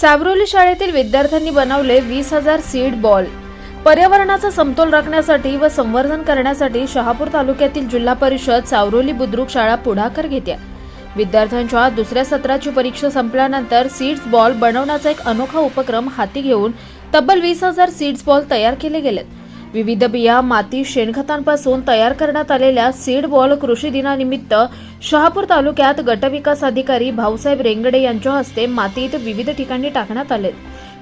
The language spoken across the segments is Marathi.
सावरोली शाळेतील विद्यार्थ्यांनी बनवले वीस हजार सीड बॉल. पर्यावरणाचा समतोल राखण्यासाठी व संवर्धन करण्यासाठी शहापूर तालुक्यातील जिल्हा परिषद सावरोली बुद्रुक शाळा पुढाकार घेते. विद्यार्थ्यांच्या दुसऱ्या सत्राची परीक्षा संपल्यानंतर सीड्स बॉल बनवण्याचा एक अनोखा उपक्रम हाती घेऊन तब्बल वीस हजार सीड्स बॉल तयार केले गेलेत. विविध बिया माती शेणखतांपासून तयार करण्यात आलेल्या सीड बॉल कृषी दिनानिमित्त शहापूर तालुक्यात गटविकास अधिकारी भाऊसाहेब रेंगडे यांच्या हस्ते मातीत विविध ठिकाणी टाकण्यात आले.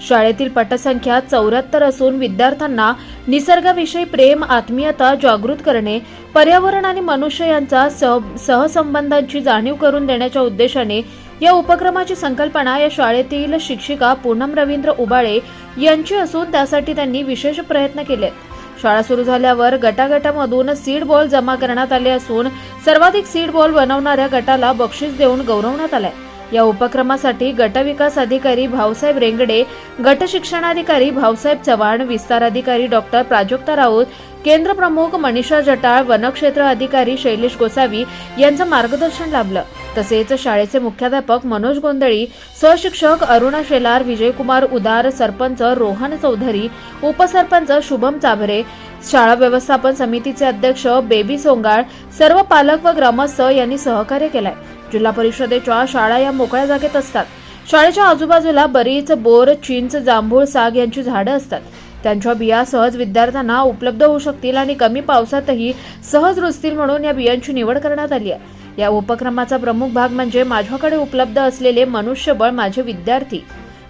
शाळेतील पटसंख्या चौऱ्याहत्तर असून विद्यार्थ्यांना निसर्गाविषयी प्रेम आत्मीयता जागृत करणे पर्यावरण आणि मनुष्य यांचा सह सहसंबंधांची जाणीव करून देण्याच्या उद्देशाने या उपक्रमाची संकल्पना या शाळेतील शिक्षिका पूनम रवींद्र उबाळे यांची असून त्यासाठी त्यांनी विशेष प्रयत्न केले. शाळा सुरू झाल्यावर गटागटामधून सीड बॉल जमा करण्यात आले असून सर्वाधिक सीड बॉल बनवणाऱ्या गटाला बक्षीस देऊन गौरवण्यात आलंय. या उपक्रमासाठी गटविकास अधिकारी भाऊसाहेब रेंगडे गट शिक्षणाधिकारी भाऊसाहेब चव्हाण विस्तार अधिकारी डॉक्टर प्राजक्ता राऊत केंद्र प्रमुख मनीषा जटाळ वनक्षेत्र अधिकारी शैलेश गोसावी यांचं मार्गदर्शन लाभलं. तसेच शाळेचे मुख्याध्यापक मनोज गोंधळी सहशिक्षक अरुणा शेलार विजयकुमार उदार सरपंच रोहन चौधरी उपसरपंच शुभम चाभरे शाळा व्यवस्थापन समितीचे अध्यक्ष बेबी सोंगाळ सर्व पालक व ग्रामस्थ यांनी सहकार्य केलंय. जिल्हा परिषदेच्या शाळा या मोकळ्या जागेत असतात. शाळेच्या आजूबाजूला बरीच बोर चिंच जांभूळ साग यांची झाडं असतात. त्यांच्या बिया सहज विद्यार्थ्यांना उपलब्ध होऊ शकतील आणि कमी पावसातही सहज रुजतील म्हणून या बियांची निवड करण्यात आली आहे. या उपक्रमाचा प्रमुख भाग म्हणजे माझ्याकडे उपलब्ध असलेले मनुष्यबळ माझे विद्यार्थी.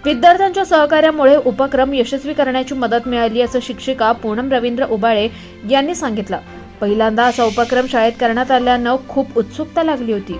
विद्यार्थ्यांच्या सहकार्यामुळे उपक्रम यशस्वी करण्याची मदत मिळाली असं शिक्षिका पूनम रवींद्र उबाळे यांनी सांगितलं. पहिल्यांदा असा उपक्रम शाळेत करण्यात आल्यानं खूप उत्सुकता लागली होती.